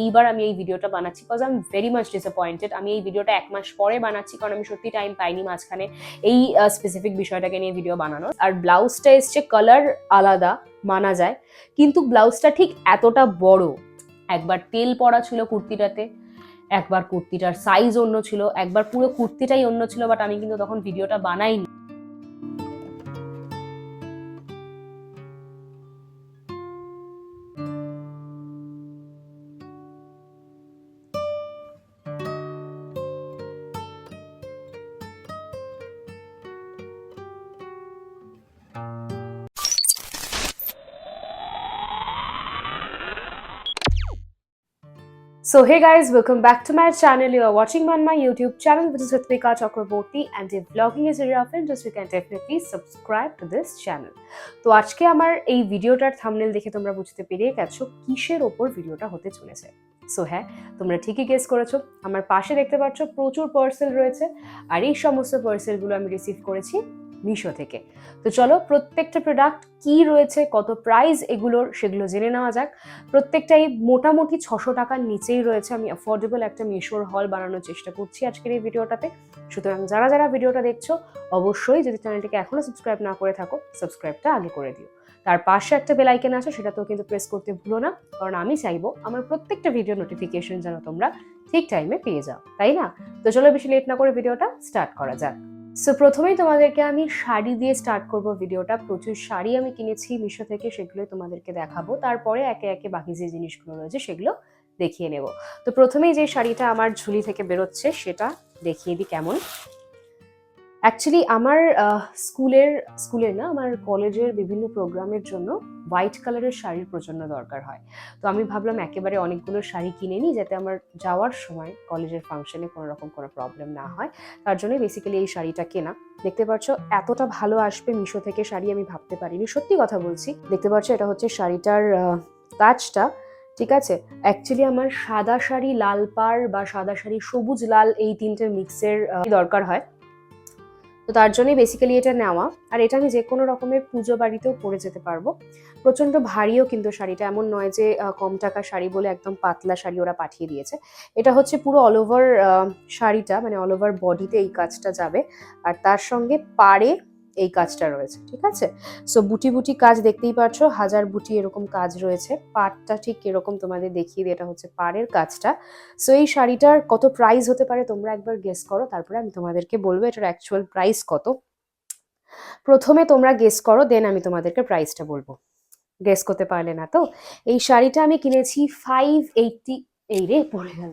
এইবার আমি এই ভিডিওটা বানাচ্ছি because I am very much disappointed আমি এই ভিডিওটা এক মাস পরে বানাচ্ছি, কারণ আমি সত্যি টাইম পাইনি মাঝখানে এই স্পেসিফিক বিষয়টাকে নিয়ে ভিডিও বানানোর। আর ব্লাউজটা এসছে কালার আলাদা, মানা যায়। কিন্তু ব্লাউজটা ঠিক এতটা বড়। একবার তেল পড়া ছিল কুর্তিটাতে, একবার কুর্তিটার সাইজ অন্য ছিল, একবার পুরো কুর্তিটাই অন্য ছিল বাট আমি কিন্তু তখন ভিডিওটা বানাইনি। So hey guys, welcome back to my channel. You are watching me on my YouTube channel, which is Ritvika Chakraborty, and if vlogging is your interest, you can definitely subscribe to this channel. তো আজকে আমার এই ভিডিওটার thumbnail দেখে তোমরা বুঝতে পেরে গেছো কিসের ওপর ভিডিওটা হতে চলেছে সো হ্যাঁ তোমরা ঠিকই গেস করেছ আমার পাশে দেখতে পাচ্ছ প্রচুর পার্সেল রয়েছে আর এই সমস্ত পার্সেলগুলো আমি রিসিভ করেছি মিশো থেকে। তো চলো প্রত্যেকটা প্রোডাক্ট কি রয়েছে, কত প্রাইস এগুলোর সেগুলো জেনে নেওয়া যাক। প্রত্যেকটাই মোটামুটি ছশো টাকার নিচেই রয়েছে। আমি অ্যাফোর্ডেবল একটা মিশোর হল বানানোর চেষ্টা করছি আজকের এই ভিডিওটাতে। সুতরাং যারা যারা ভিডিওটা দেখছ, অবশ্যই যদি চ্যানেলটিকে এখনও সাবস্ক্রাইব না করে থাকো সাবস্ক্রাইবটা আগে করে দিও। তার পাশে একটা বেল আইকন আছে, সেটাতেও কিন্তু প্রেস করতে ভুলো না। কারণ আমি চাইব আমার প্রত্যেকটা ভিডিও নোটিফিকেশন যেন তোমরা ঠিক টাইমে পেয়ে যাও। তাই না? তো চলো বেশি লেট না করে ভিডিওটা স্টার্ট করা যাক। সো প্রথমেই তোমাদেরকে আমি শাড়ি দিয়ে স্টার্ট করব ভিডিওটা। প্রচুর শাড়ি আমি কিনেছি মিশো থেকে, সেগুলোই তোমাদেরকে দেখাবো। তারপরে একে একে বাকি যে জিনিসগুলো রয়েছে, সেগুলো দেখিয়ে নেব। তো প্রথমেই যে শাড়িটা আমার ঝুলি থেকে বেরোচ্ছে, সেটা দেখিয়ে দিই কেমন। অ্যাকচুয়ালি আমার স্কুলের স্কুলের না, আমার কলেজের বিভিন্ন প্রোগ্রামের জন্য হোয়াইট কালারের শাড়ির প্রচণ্ড দরকার হয়। তো আমি ভাবলাম একেবারে অনেকগুলো শাড়ি কিনে নিই যাতে আমার যাওয়ার সময় কলেজের ফাংশনে কোনো রকম কোনো প্রবলেম না হয়। তার জন্য বেসিক্যালি এই শাড়িটা কেনা। দেখতে পাচ্ছ, এতটা ভালো আসবে মিশো থেকে শাড়ি আমি ভাবতে পারিনি। সত্যি কথা বলছি, দেখতে পাচ্ছ এটা হচ্ছে শাড়িটার কাজটা, ঠিক আছে? অ্যাকচুয়ালি আমার সাদা শাড়ি লাল পাড় বা সাদা শাড়ি সবুজ লাল এই তিনটের মিক্সের দরকার হয়। তো তার জন্যই বেসিক্যালি এটা নেওয়া। আর এটা আমি যে কোনো রকমের পুজো বাড়িতেও পরে যেতে পারব। প্রচণ্ড ভারীও কিন্তু শাড়িটা, এমন নয় যে কম টাকা শাড়ি বলে একদম পাতলা শাড়ি ওরা পাঠিয়ে দিয়েছে। এটা হচ্ছে পুরো অল ওভার শাড়িটা মানে অল ওভার বডিতে এই কাজটা যাবে। আর তার সঙ্গে পাড়ে এই কাজটা রয়েছে, ঠিক আছে? সো বুটি বুটি কাজ দেখতেই পাচ্ছ হাজার বুটি এরকম কাজ রয়েছে। পাড়টা ঠিক এরকম তোমাদের দেখিয়ে দিই, এটা হচ্ছে পাড়ের কাজটা। সো এই শাড়িটার কত প্রাইস হতে পারে তোমরা একবার গেস করো, তারপরে আমি তোমাদেরকে বলব এটার অ্যাকচুয়াল প্রাইস কত। প্রথমে তোমরা গেস করো দেন আমি তোমাদেরকে প্রাইসটা বলব। গেস করতে পারলে না তো? এই শাড়িটা আমি কিনেছি ফাইভ এইটটি এই রে, পড়ে গেল।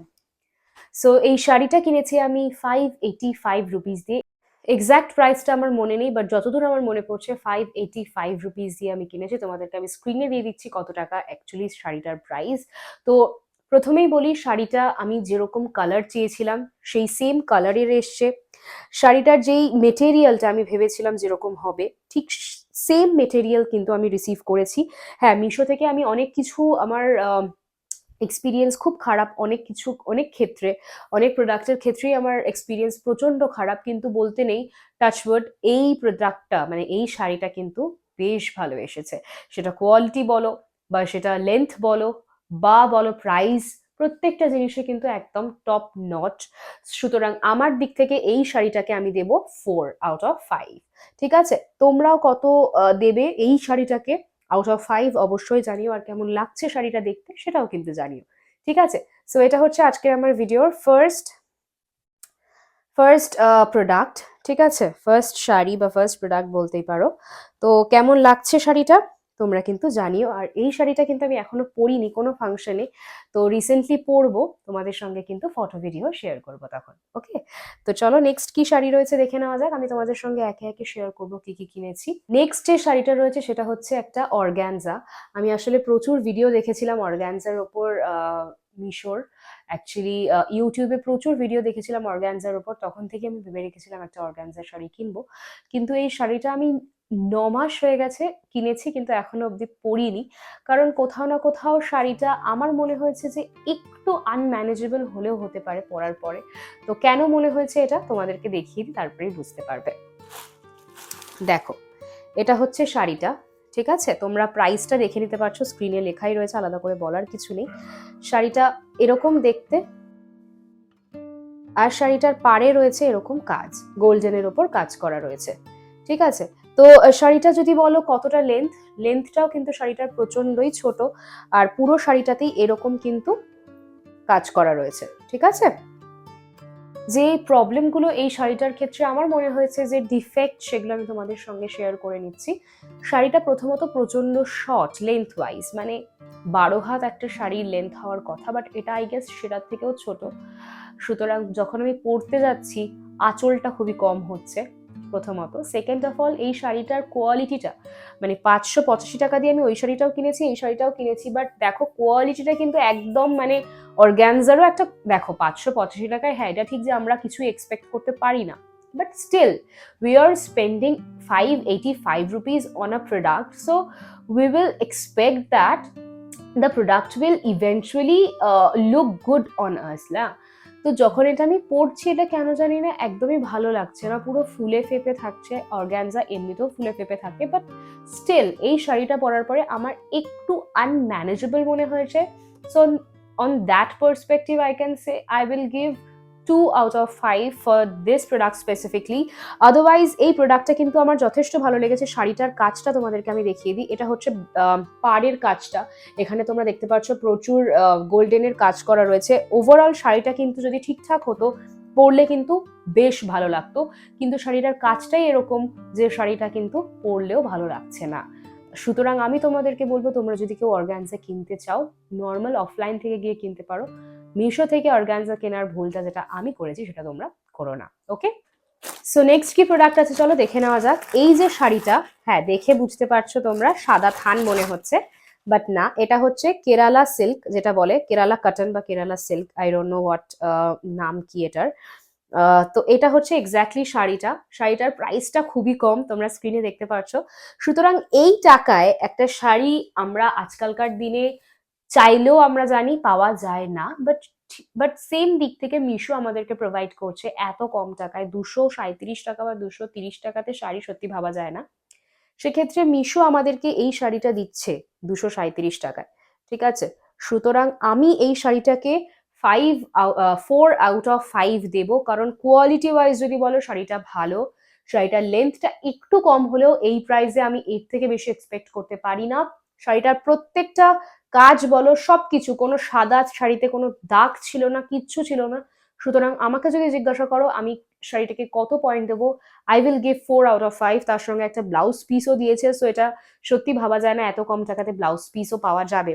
সো এই শাড়িটা কিনেছি আমি ফাইভ এইটি ফাইভ রুপিস দিয়ে এক্স্যাক্ট প্রাইসটা আমার মনে নেই বাট যতদূর আমার মনে পড়ছে ফাইভ এইটি ফাইভ রুপিস দিয়ে আমি কিনেছি। তোমাদেরকে আমি স্ক্রিনে দিয়ে দিচ্ছি কত টাকা অ্যাকচুয়ালি শাড়িটার প্রাইস তো প্রথমেই বলি, শাড়িটা আমি যেরকম কালার চেয়েছিলাম, সেই সেম কালারের এসছে। শাড়িটার যেই মেটেরিয়ালটা আমি ভেবেছিলাম যেরকম হবে, ঠিক সেম মেটেরিয়াল কিন্তু আমি রিসিভ করেছি। হ্যাঁ মিশো থেকে আমি অনেক কিছু আমার এক্সপিরিয়েন্স খুব খারাপ অনেক কিছু, অনেক ক্ষেত্রে, অনেক প্রোডাক্টের ক্ষেত্রেই আমার এক্সপিরিয়েন্স প্রচণ্ড খারাপ, কিন্তু বলতে নেই টাচওয়ার্ড এই প্রোডাক্টটা মানে এই শাড়িটা কিন্তু বেশ ভালো এসেছে। সেটা কোয়ালিটি বলো বা সেটা লেন্থ বলো বা বলো প্রাইস প্রত্যেকটা জিনিসে কিন্তু একদম টপ নট সুতরাং আমার দিক থেকে এই শাড়িটাকে আমি দেব ফোর আউট অফ ফাইভ ঠিক আছে? তোমরাও কত দেবে এই শাড়িটাকে? আউট অফ ফাইভ অবশ্যই জানিও আর কেমন লাগছে শাড়িটা দেখতে, সেটাও কিন্তু জানিও। ঠিক আছে? সো এটা হচ্ছে আজকের আমার ভিডিওর ফার্স্ট ফার্স্ট প্রোডাক্ট ঠিক আছে? ফার্স্ট শাড়ি বা ফার্স্ট প্রোডাক্ট বলতেই পারো। তো কেমন লাগছে শাড়িটা? তোমরা কিন্তু জানিও। আর এই শাড়িটা কিন্তু আমি এখনও পরিনি কোনো ফাংশনে তো রিসেন্টলি পরবো, তোমাদের সঙ্গে কিন্তু ফটো ভিডিও শেয়ার করব তখন ওকে তো চলো নেক্সট কি শাড়ি রয়েছে দেখে নেওয়া যাক। আমি তোমাদের সঙ্গে একে একে শেয়ার করব কি কি কিনেছি। নেক্সট যে শাড়িটা রয়েছে সেটা হচ্ছে একটা অর্গ্যানজা আমি আসলে প্রচুর ভিডিও দেখেছিলাম অর্গ্যানজার ওপর মিশোর। অ্যাকচুয়ালি ইউটিউবে প্রচুর ভিডিও দেখেছিলাম অর্গ্যানজার ওপর। তখন থেকে আমি ভেবে রেখেছিলাম একটা অর্গ্যানজার শাড়ি কিনবো। কিন্তু এই শাড়িটা আমি ন মাস হয়ে গেছে, কিনেছি কিন্তু এখনও অবধি পরিনি। কারণ কোথাও না কোথাও শাড়িটা আমার মনে হয়েছে যে একটু আনম্যানেজেবল হলেও হতে পারে পরার পরে। তো কেন মনে হয়েছে এটা? তোমাদেরকে দেখিয়ে দিই, তারপরেই বুঝতে পারবে। দেখো, এটা হচ্ছে শাড়িটা, ঠিক আছে? তোমরা প্রাইসটা দেখে নিতে পারছ স্ক্রিনে লেখাই রয়েছে, আলাদা করে বলার কিছু নেই। শাড়িটা এরকম দেখতে, আর শাড়িটার পাড়ে রয়েছে এরকম কাজ গোল্ডেনের ওপর কাজ করা রয়েছে, ঠিক আছে? তো শাড়িটা যদি বলো কতটা লেন্থ লেন্থটাও কিন্তু শাড়িটার প্রচন্ডই ছোট আর পুরো শাড়িটাতেই এরকম কিন্তু কাজ করা রয়েছে, ঠিক আছে? যে প্রবলেমগুলো এই শাড়িটার ক্ষেত্রে আমার মনে হয়েছে যে ডিফেক্ট সেগুলো আমি তোমাদের সঙ্গে শেয়ার করে নিচ্ছি। শাড়িটা প্রথমত প্রচণ্ড শর্ট লেন্থ ওয়াইজ মানে বারো হাত একটা শাড়ির লেন্থ হওয়ার কথা বাট এটা আই গেস সেটার থেকেও ছোট। সুতরাং যখন আমি পরতে যাচ্ছি, আঁচলটা খুবই কম হচ্ছে। প্রথমত। সেকেন্ড অফ অল এই শাড়িটার কোয়ালিটিটা মানে পাঁচশো পঁচাশি টাকা দিয়ে আমি ওই শাড়িটাও কিনেছি এই শাড়িটাও কিনেছি বাট দেখো কোয়ালিটিটা কিন্তু একদম মানে অর্গ্যানজারও একটা দেখো পাঁচশো পঁচাশি টাকায় হ্যাঁ এটা ঠিক যে আমরা কিছু এক্সপেক্ট করতে পারি না but still we are spending five eighty five rupees on a product so we will expect that the product will eventually uh, look good on তো যখন এটা আমি পড়ছি, এটা কেন জানি না, একদমই ভালো লাগছে না। পুরো ফুলে ফেপে থাকছে অর্গ্যানজা এমনিতেও ফুলে ফেপে থাকে বাট স্টিল এই শাড়িটা পরার পরে আমার একটু আনম্যানেজেবল মনে হয়েছে। So on that perspective I can say I will give two out of five for this product specifically otherwise এই প্রোডাক্টটা কিন্তু আমার যথেষ্ট ভালো লেগেছে। শাড়িটার কাজটা তোমাদেরকে আমি দেখিয়ে দিই। এটা হচ্ছে পাড়ের কাজটা। এখানে তোমরা দেখতে পাচ্ছ প্রচুর গোল্ডেনের কাজ করা রয়েছে। ওভারঅল শাড়িটা কিন্তু যদি ঠিকঠাক হতো, পরলে কিন্তু বেশ ভালো লাগতো। কিন্তু শাড়িটার কাজটাই এরকম যে শাড়িটা কিন্তু পরলেও ভালো লাগছে না। সুতরাং আমি তোমাদেরকে বলব, তোমরা যদি কেউ অর্গানজা কিনতে চাও নর্মাল অফলাইন থেকে গিয়ে কিনতে পারো। মিশো থেকে অর্গানজা কেনার ভুলটা যেটা আমি করেছি সেটা তোমরা করো না ওকে সো নেক্সট কি প্রোডাক্ট আছে চলো দেখে নেওয়া যাক। এই যে শাড়িটা হ্যাঁ দেখে বুঝতে পারছ তোমরা, সাদা থান মনে হচ্ছে বাট না, এটা হচ্ছে কেরালা সিল্ক যেটা বলে, কেরালা কাটন বা Kerala silk I don't know what নাম কি এটার। তো এটা হচ্ছে এক্স্যাক্টলি শাড়িটা, শাড়িটার প্রাইসটা খুবই কম, তোমরা স্ক্রিনে দেখতে পাচ্ছ সুতরাং এই টাকায় একটা শাড়ি আমরা আজকালকার দিনে চাইলেও আমরা জানি পাওয়া যায় না বাট বাট সেম দিক থেকে মিশো আমাদেরকে প্রোভাইড করছে এত কম টাকায়, দুশো সাঁত্রিশ টাকা বা দুশো তিরিশ টাকাতে শাড়ি সত্যি ভাবা যায় না। সেক্ষেত্রে মিশো আমাদেরকে এই শাড়িটা দিচ্ছে দুশো সাঁত্রিশ টাকায়, ঠিক আছে? সুতরাং আমি এই শাড়িটাকে five four out of five দেব, কারণ কোয়ালিটি ওয়াইজ যদি বলো শাড়িটা ভালো, শাড়িটার লেন্থটা একটু কম হলেও এই প্রাইসে আমি এর থেকে বেশি এক্সপেক্ট করতে পারি না। শাড়িটার প্রত্যেকটা কাজ বলো, সবকিছু, কোনো সাদা শাড়িতে কোনো দাগ ছিল না, কিচ্ছু ছিল না। সুতরাং আমাকে যদি জিজ্ঞাসা করো, আমি শাড়িটাকে কত পয়েন্ট দেবো? I will give four out of five তার সঙ্গে একটা ব্লাউজ পিসও দিয়েছে। সো এটা সত্যি ভাবা যায় না, এত কম টাকাতে ব্লাউজ পিসও পাওয়া যাবে।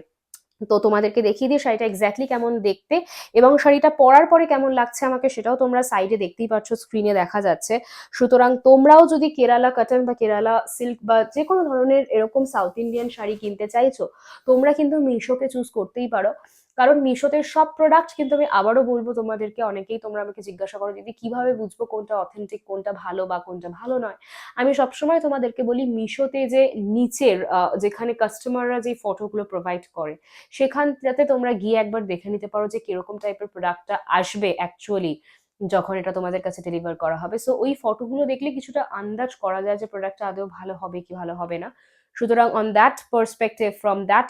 তো তোমাদেরকে দেখিয়ে দিই শাড়িটা এক্স্যাক্টলি কেমন দেখতে এবং শাড়িটা পরার পরে কেমন লাগছে আমাকে সেটাও তোমরা সাইডে দেখতেই পাচ্ছ স্ক্রিনে দেখা যাচ্ছে। সুতরাং তোমরাও যদি কেরালা কাটন বা কেরালা সিল্ক বা যে কোনো ধরনের এরকম সাউথ ইন্ডিয়ান শাড়ি কিনতে চাইছো, তোমরা কিন্তু মিশোকে চুজ করতেই পারো। কারণ মিশোতে সব প্রোডাক্ট কিন্তু আমি আবারও বলব তোমাদেরকে, অনেকেই তোমরা আমাকে জিজ্ঞাসা করো দিদি, কীভাবে বুঝব কোনটা অথেন্টিক কোনটা ভালো বা কোনটা ভালো নয়? আমি সবসময় তোমাদেরকে বলি, মিশোতে যে নিচের যেখানে কাস্টমাররা যে ফটোগুলো প্রোভাইড করে সেখানটাতে তোমরা গিয়ে একবার দেখে নিতে পারো যে, কীরকম টাইপের প্রোডাক্টটা আসবে অ্যাকচুয়ালি যখন এটা তোমাদের কাছে ডেলিভার করা হবে। সো ওই ফটোগুলো দেখলে কিছুটা আন্দাজ করা যায় যে প্রোডাক্টটা আদৌ ভালো হবে কি ভালো হবে না। সুতরাং on that perspective from that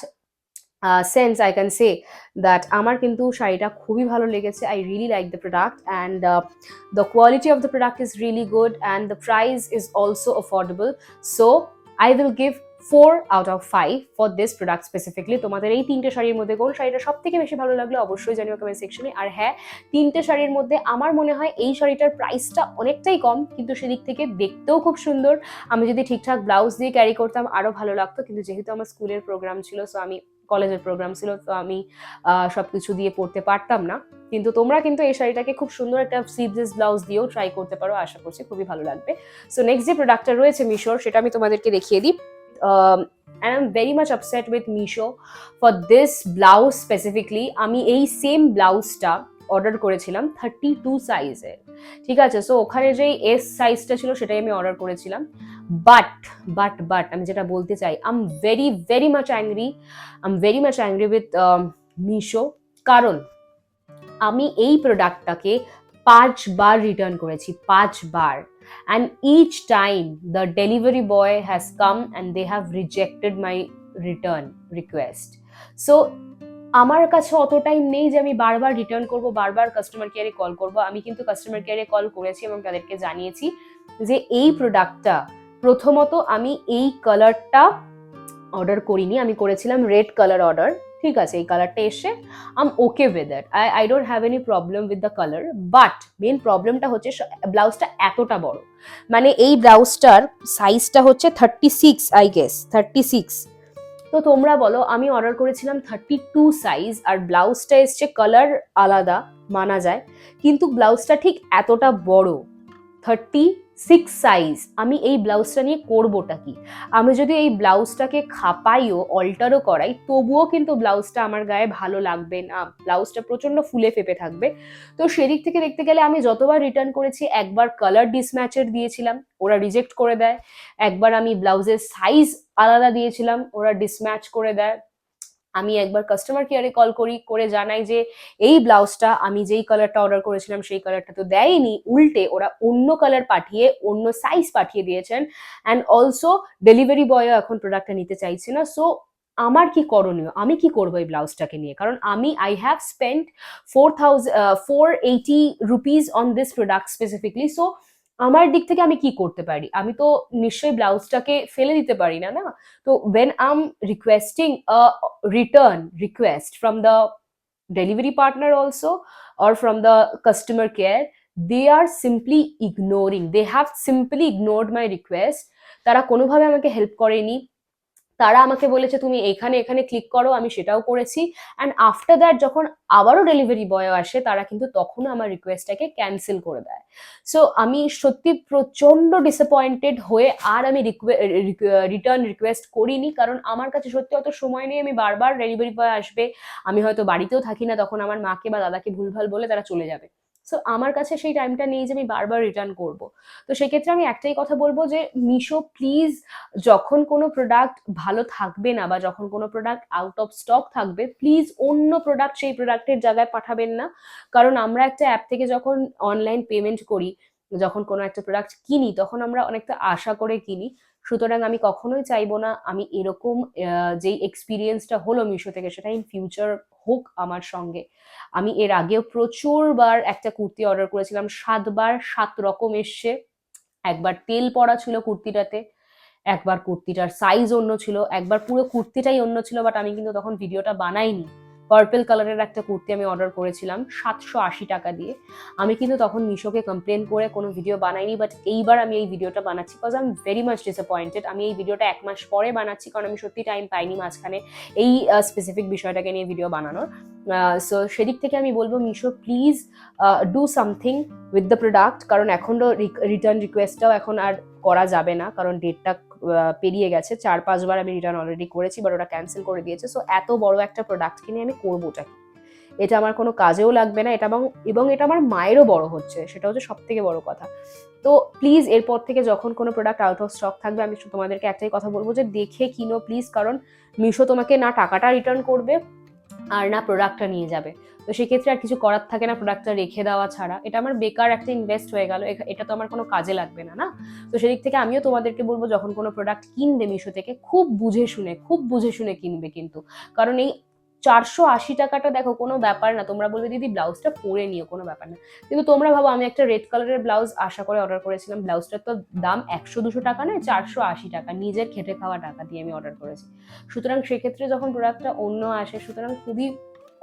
sense I can say that আমার কিন্তু শাড়িটা খুবই ভালো লেগেছে। I really like the product and the quality of the product is really good and the price is also affordable so I will give four out of five for this product specifically তোমাদের এই তিনটে শাড়ির মধ্যে কোন শাড়িটা সব থেকে বেশি ভালো লাগল অবশ্যই জানিও কমেন্ট সেকশনে আর হ্যাঁ তিনটে শাড়ির মধ্যে আমার মনে হয় এই শাড়িটার প্রাইসটা অনেকটাই কম, কিন্তু সেদিক থেকে দেখতেও খুব সুন্দর। আমি যদি ঠিকঠাক ব্লাউজ দিয়ে ক্যারি করতাম, আরও ভালো লাগতো। কিন্তু যেহেতু আমার স্কুলের প্রোগ্রাম ছিল সো আমি কলেজের প্রোগ্রাম ছিল, তো আমি সব কিছু দিয়ে পড়তে পারতাম না। কিন্তু তোমরা কিন্তু এই শাড়িটাকে খুব সুন্দর একটা সিভলেস ব্লাউজ দিয়েও ট্রাই করতে পারো, আশা করছি খুবই ভালো লাগবে। সো নেক্সট যে প্রোডাক্টটা রয়েছে মিশোর সেটা আমি তোমাদেরকে দেখিয়ে দিই। I am very much upset with Meesho for this blouse specifically আমি এই সেম ব্লাউজটা অর্ডার করেছিলাম থার্টি টু সাইজের ঠিক আছে সো ওখানে যে এস সাইজটা ছিল সেটাই আমি অর্ডার করেছিলাম। বাট বাট বাট আমি যেটা বলতে চাই I am very very much angry I am very much angry with Meesho কারণ, আমি এই প্রোডাক্টটাকে পাঁচবার রিটার্ন করেছি, পাঁচবার। And each time the delivery boy has come and they have rejected my return request so আমার কাছে অত টাইম নেই যে আমি বারবার রিটার্ন করব, বারবার কাস্টমার কেয়ারে কল করব। আমি কিন্তু কাস্টমার কেয়ারে কল করেছি এবং তাদেরকে জানিয়েছি যে এই প্রোডাক্টটা প্রথমত আমি এই কালারটা অর্ডার করিনি, আমি করেছিলাম রেড কালার অর্ডার ঠিক আছে? এই কালারটা এসে I'm okay with that I I don't have any problem with the colour but main প্রবলেমটা হচ্ছে ব্লাউজটা এতটা বড়। মানে এই ব্লাউজটার সাইজটা হচ্ছে thirty six I guess thirty six তো তোমরা বলো, আমি অর্ডার করেছিলাম থার্টি টু সাইজ আর ব্লাউজটা এসছে কালার আলাদা, মানা যায়। কিন্তু ব্লাউজটা ঠিক এতটা বড় থার্টি সিক্স সাইজ আমি এই ব্লাউজটা নিয়ে করবোটা কি? আমি যদি এই ব্লাউজটাকে খাপাইও অল্টারও করাই, তবুও কিন্তু ব্লাউজটা আমার গায়ে ভালো লাগবে না। ব্লাউজটা প্রচণ্ড ফুলে ফেপে থাকবে। তো সেদিক থেকে দেখতে গেলে আমি যতবার রিটার্ন করেছি, একবার কালার ডিসম্যাচের দিয়েছিলাম, ওরা রিজেক্ট করে দেয়। একবার আমি ব্লাউজের সাইজ আলাদা দিয়েছিলাম, ওরা ডিসম্যাচ করে দেয়। আমি একবার কাস্টমার কেয়ারে কল করি, করে জানাই যে, এই ব্লাউজটা আমি যেই কালারটা অর্ডার করেছিলাম, সেই কালারটা তো দেয়নি। উল্টে ওরা অন্য কালার পাঠিয়ে, অন্য সাইজ পাঠিয়ে দিয়েছেন। অ্যান্ড অলসো ডেলিভারি বয়ও এখন প্রোডাক্টটা নিতে চাইছে না। সো আমার কি করণীয়? আমি কি করব এই ব্লাউজটাকে নিয়ে? কারণ আমি I have spend four thousand four eighty rupees on this product specifically so আমার দিক থেকে আমি কি করতে পারি? আমি তো নিশ্চয়ই ব্লাউজটাকে ফেলে দিতে পারি না না? তো when I'm requesting return request from the delivery partner also or from the customer care, they are simply ignoring. They have simply ignored my request. তারা কোনোভাবে আমাকে হেল্প করেনি। তারা আমাকে বলেছে, তুমি এখানে এখানে ক্লিক করো, আমি সেটাও করেছি। অ্যান্ড আফটার দ্যাট যখন আবারও ডেলিভারি বয় আসে, তারা কিন্তু তখনও আমার রিকোয়েস্টটাকে ক্যান্সেল করে দেয়। সো আমি সত্যি প্রচণ্ড ডিসঅ্যাপয়েন্টেড হয়ে আর আমি রিটার্ন রিকোয়েস্ট করিনি, কারণ আমার কাছে সত্যি অত সময় নেই, আমি বারবার ডেলিভারি বয় আসবে, আমি হয়তো বাড়িতেও থাকি না, তখন আমার মাকে বা দাদাকে ভুলভাল বলে তারা চলে যাবে। সো আমার কাছে সেই টাইমটা নেই যে আমি বারবার রিটার্ন করব। তো সেক্ষেত্রে আমি একটাই কথা বলব যে, মিশো প্লিজ যখন কোনো প্রোডাক্ট ভালো থাকবে না বা যখন কোনো প্রোডাক্ট আউট অফ স্টক থাকবে প্লিজ অন্য প্রোডাক্ট সেই প্রোডাক্টের জায়গায় পাঠাবেন না। কারণ আমরা একটা অ্যাপ থেকে যখন অনলাইন পেমেন্ট করি, যখন কোনো একটা প্রোডাক্ট কিনি, তখন আমরা অনেকটা আশা করে কিনি। সুতরাং আমি কখনোই চাইব না আমি এরকম যেই এক্সপিরিয়েন্সটা হলো মিশো থেকে, সেটা ইন ফিউচার হোক আমার সঙ্গে। আমি এর আগেও প্রচুরবার একটা কুর্তি অর্ডার করেছিলাম, সাতবার সাত রকম এসছে। একবার তেল পড়া ছিল কুর্তিটাতে, একবার কুর্তিটার সাইজ অন্য ছিল, একবার পুরো কুর্তিটাই অন্য ছিল বাট আমি কিন্তু তখন ভিডিওটা বানাইনি। পার্পেল কালারের একটা কুর্তি আমি অর্ডার করেছিলাম, সাতশো আশি টাকা দিয়ে। আমি কিন্তু তখন মিশোকে কমপ্লেন করে কোনো ভিডিও বানাইনি বাট এইবার আমি এই ভিডিওটা বানাচ্ছি because I am very much disappointed আমি এই ভিডিওটা এক মাস পরে বানাচ্ছি, কারণ আমি সত্যি টাইম পাইনি মাঝখানে এই স্পেসিফিক বিষয়টাকে নিয়ে ভিডিও বানানোর। সো সেদিক থেকে আমি বলব, Meesho please do something with the product কারণ এখনও রিটার্ন রিকোয়েস্টটাও এখন আর করা যাবে না, কারণ ডেটটা পেরিয়ে গেছে। চার, পাঁচবার আমি রিটার্ন অলরেডি করেছি বাট ওটা ক্যান্সেল করে দিয়েছে। সো এত বড় একটা প্রোডাক্ট কিনে আমি করবোটা এটা আমার কোনো কাজেও লাগবে না। এটা এবং এটা আমার মায়েরও বড় হচ্ছে। সেটা হচ্ছে সব থেকে বড় কথা। তো প্লিজ এরপর থেকে যখন কোনো প্রোডাক্ট আউট অফ স্টক থাকবে, আমি তোমাদেরকে একটাই কথা বলব যে, দেখে কিনো প্লিজ কারণ মিশো তোমাকে না টাকাটা রিটার্ন করবে আর না প্রোডাক্টটা নিয়ে যাবে। তো সেক্ষেত্রে আর কিছু করার থাকে না প্রোডাক্টটা রেখে দেওয়া ছাড়া। এটা আমার বেকার একটা ইনভেস্ট হয়ে গেল। এটা তো আমার কোনো কাজে লাগবে না না? তো সেদিক থেকে আমিও তোমাদেরকে বলব, যখন কোনো প্রোডাক্ট কিনবে মিশো থেকে, খুব বুঝে শুনে, খুব বুঝে শুনে কিনবে কিন্তু। কারণ এই চারশো আশি টাকাটা দেখো, কোনো ব্যাপার না। তোমরা বলবে, দিদি, ব্লাউজটা পরে নিও, কোনো ব্যাপার না। কিন্তু তোমরা ভাবো, আমি একটা রেড কালারের ব্লাউজ আশা করে অর্ডার করেছিলাম। ব্লাউজটার তো দাম একশো দুশো টাকা নয়, চারশো আশি টাকা। নিজের খেটে খাওয়া টাকা দিয়ে আমি অর্ডার করেছি। সুতরাং সেক্ষেত্রে যখন প্রোডাক্টটা অন্য আসে, সুতরাং খুবই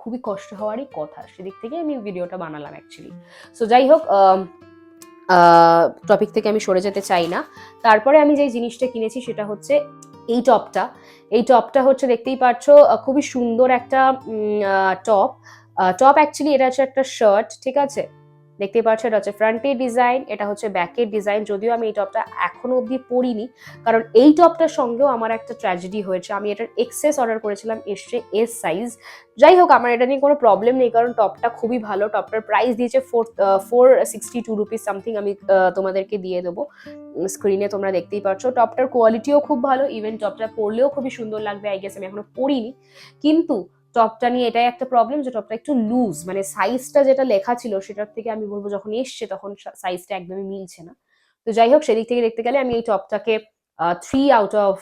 খুবই কষ্ট হওয়ারই কথা। সেদিক থেকে আমি ভিডিওটা বানালাম অ্যাকচুয়ালি সো যাই হোক টপিক থেকে আমি সরে যেতে চাই না। তারপরে আমি যেই জিনিসটা কিনেছি, সেটা হচ্ছে এই টপটা এই টপটা হচ্ছে, দেখতেই পাচ্ছ খুবই সুন্দর একটা টপ। টপ অ্যাকচুয়ালি এটা হচ্ছে একটা শার্ট ঠিক আছে? দেখতেই পাচ্ছ, এটা হচ্ছে ফ্রন্টের ডিজাইন এটা হচ্ছে ব্যাকের ডিজাইন যদিও আমি এই টপটা এখনও অবধি পরিনি কারণ এই টপটার সঙ্গেও আমার একটা ট্র্যাজেডি হয়েছে। আমি এটার এক্সেস অর্ডার করেছিলাম, এসছে এস সাইজ যাই হোক, আমার এটা নিয়ে কোনো প্রবলেম নেই, কারণ টপটা খুবই ভালো। টপটার প্রাইস দিয়েছে four four sixty two rupees something আমি তোমাদেরকে দিয়ে দেবো। স্ক্রিনে তোমরা দেখতেই পাচ্ছ টপটার কোয়ালিটিও খুব ভালো ইভেন টপটা পরলেও খুবই সুন্দর লাগবে আই গেস আমি এখনও পরিনি কিন্তু টপটা নিয়ে এটাই একটা প্রবলেম যে টপটা একটু লুজ মানে সাইজটা যেটা লেখা ছিল সেটার থেকে আমি বলব যখন এসছে তখন সাইজটা একদমই মিলছে না। তো যাই হোক, সেদিক থেকে দেখতে গেলে আমি এই টপটাকে থ্রি আউট অফ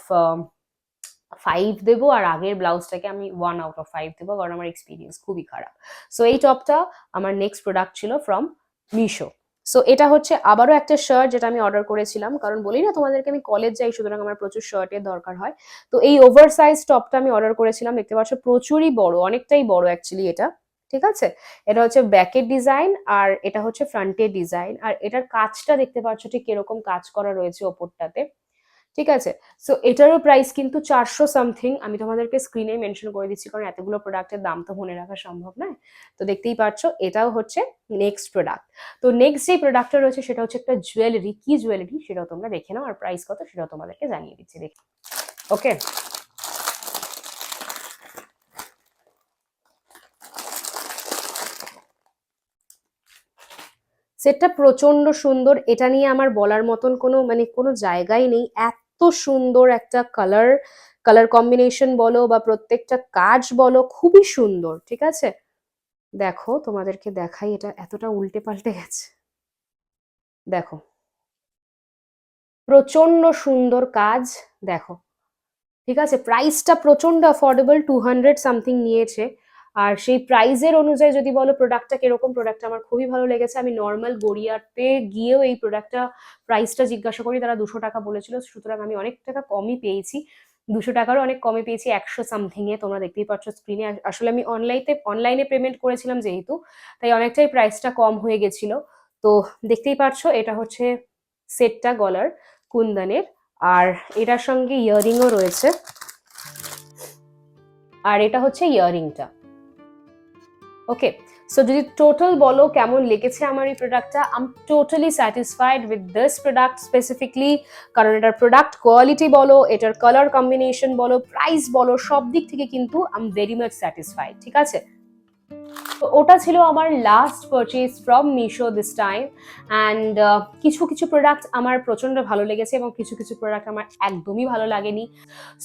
ফাইভ দেবো আর আগের ব্লাউজটাকে আমি ওয়ান আউট অফ ফাইভ দেবো, কারণ আমার এক্সপিরিয়েন্স খুবই খারাপ। সো এই টপটা আমার নেক্সট প্রোডাক্ট ছিল ফ্রম মিশো সো এটা হচ্ছে আবারও একটা শার্ট যেটা আমি অর্ডার করেছিলাম। কারণ বলি না, তোমাদেরকে আমি কলেজ যাই, সুতরাং আমার প্রচুর শার্টের দরকার হয়। তো এই ওভার সাইজ টপটা আমি অর্ডার করেছিলাম, দেখতে পাচ্ছ প্রচুরই বড়, অনেকটাই বড় অ্যাকচুয়ালি এটা। ঠিক আছে? এটা হচ্ছে ব্যাকের ডিজাইন আর এটা হচ্ছে ফ্রন্টের ডিজাইন আর এটার কাজটা দেখতে পাচ্ছ ঠিক কীরকম কাজ করা রয়েছে ওপরটাতে। ঠিক আছে? সো এটারও প্রাইস কিন্তু চারশো সামথিং আমি তোমাদেরকে স্ক্রিনে মেনশন করে দিচ্ছি, কারণ এতগুলো প্রোডাক্টের দাম তো মনে রাখা সম্ভব নয়। তো দেখতেই পাচ্ছ এটাও হচ্ছে নেক্সট প্রোডাক্ট তো নেক্সট যে প্রোডাক্টটা রয়েছে, সেটা হচ্ছে একটা জুয়েলারি কি জুয়েলারি সেটাও তোমরা দেখে নাও, আর প্রাইস কত, সেটাও তোমাদেরকে জানিয়ে দিচ্ছি। দেখি। ওকে সেটটা প্রচণ্ড সুন্দর। এটা নিয়ে আমার বলার মতন কোনো মানে কোনো জায়গাই নেই। এত সুন্দর একটা কালার কালার কম্বিনেশন বলো বা প্রত্যেকটা কাজ বলো, খুবই সুন্দর, ঠিক আছে? দেখো, তোমাদেরকে দেখাই, এটা এতটা উল্টে পাল্টে গেছে। দেখো। প্রচণ্ড সুন্দর কাজ, দেখো। ঠিক আছে? প্রাইসটা প্রচণ্ড অ্যাফোর্ডেবল টু হান্ড্রেড সামথিং নিয়েছে। আর সেই প্রাইজের অনুযায়ী যদি বলো প্রোডাক্টটা কীরকম প্রোডাক্টটা আমার খুবই ভালো লেগেছে। আমি নর্মাল গড়িয়াতে গিয়েও এই প্রোডাক্টটা প্রাইসটা জিজ্ঞাসা করি, তারা দুশো টাকা বলেছিল, সুতরাং আমি অনেক টাকা কমই পেয়েছি। দুশো টাকারও অনেক কমে পেয়েছি, একশো সামথিংয়ে তোমরা দেখতেই পাচ্ছ স্ক্রিনে আসলে আমি অনলাইনে অনলাইনে পেমেন্ট করেছিলাম যেহেতু, তাই অনেকটাই প্রাইসটা কম হয়ে গেছিল। তো দেখতেই পাচ্ছ, এটা হচ্ছে সেটটা গলার কুন্দনের, আর এটার সঙ্গে ইয়ারিংও রয়েছে। আর এটা হচ্ছে ইয়ারিংটা ওকে সো যদি টোটাল বলো কেমন লেগেছে আমার এই প্রোডাক্টটা I'm totally satisfied with this product specifically কারণ এটার প্রোডাক্ট কোয়ালিটি বলো, এটার কালার কম্বিনেশন বলো প্রাইস বলো, সব দিক থেকে কিন্তু আম ভেরি মাচ স্যাটিসফাইড ঠিক আছে? ওটা ছিল আমার last purchase from Meesho this time and কিছু কিছু প্রোডাক্ট আমার প্রচণ্ড ভালো লেগেছে এবং কিছু কিছু প্রোডাক্ট আমার একদমই ভালো লাগেনি।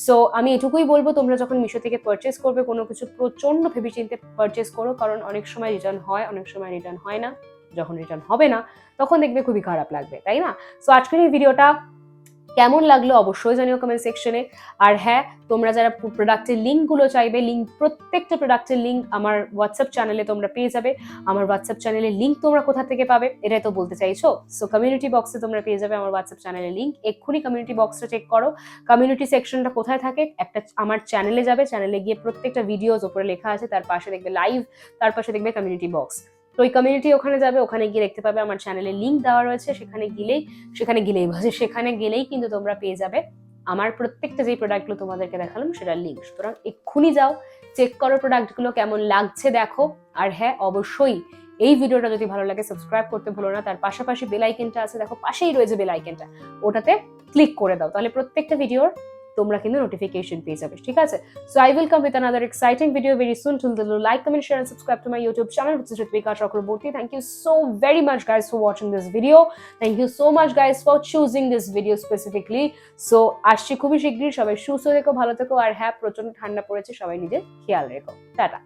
সো আমি এটুকুই বলব, তোমরা যখন মিশো থেকে পারচেস করবে, কোনো কিছু প্রচণ্ড ভেবে চিনতে পারচেস করো, কারণ অনেক সময় রিটার্ন হয়, অনেক সময় রিটার্ন হয় না। যখন রিটার্ন হবে না, তখন দেখবে খুবই খারাপ লাগবে, তাই না? সো আজকের এই ভিডিওটা কেমন লাগল অবশ্যই জানিও কমেন্ট সেকশনে আর হ্যাঁ তোমরা যারা প্রোডাক্টের লিঙ্কগুলো চাইবে লিঙ্ক প্রত্যেকটা প্রোডাক্টের লিঙ্ক আমার হোয়াটসঅ্যাপ চ্যানেলে তোমরা পেয়ে যাবে। আমার হোয়াটসঅ্যাপ চ্যানেলের লিঙ্ক তোমরা কোথা থেকে পাবে, এটাই তো বলতে চাইছো। সো কমিউনিটি বক্সে তোমরা পেয়ে যাবে আমার হোয়াটসঅ্যাপ চ্যানেলের লিঙ্ক এক্ষুনি কমিউনিটি বক্সটা চেক করো। কমিউনিটি সেকশনটা কোথায় থাকে, একটা আমার চ্যানেলে যাবে। চ্যানেলে গিয়ে প্রত্যেকটা ভিডিওস ওপরে লেখা আছে, তার পাশে দেখবে লাইভ তার পাশে দেখবে কমিউনিটি বক্স তো ওই কমিউনিটি ওখানে যাবে, ওখানে গিয়ে দেখতে পাবে। আমার চ্যানেলে লিঙ্ক দেওয়া রয়েছে, সেখানে গেলেই সেখানে গেলেই, বলছে সেখানে গেলেই কিন্তু তোমরা পেয়ে যাবে। আমার প্রত্যেকটা যে প্রোডাক্টগুলো তোমাদেরকে দেখালাম সেটার লিঙ্ক সুতরাং এক্ষুনি যাও চেক করো প্রোডাক্টগুলো কেমন লাগছে দেখো। আর হ্যাঁ অবশ্যই এই ভিডিওটা যদি ভালো লাগে সাবস্ক্রাইব করতে ভুলো না। তার পাশাপাশি বেল আছে, দেখো, পাশেই রয়েছে বেল ওটাতে ক্লিক করে দাও। তাহলে প্রত্যেকটা ভিডিওর তোমরা কিন্তু নোটিফিকেশন পেয়ে যাবে, ঠিক আছে? So I will with another exciting video very soon till the like comment share and subscribe to my YouTube channel is Ritvika Chakraborty. Thank you so very much, guys, for watching this video. Thank you so much, guys, for choosing this video specifically. So, আসছি খুবই শীঘ্রই। সবাই সুস্থ থেকো, ভালো থেকো, আর হ্যাঁ প্রচণ্ড ঠান্ডা পড়েছে, সবাই নিজের খেয়াল রেখো। টাটা।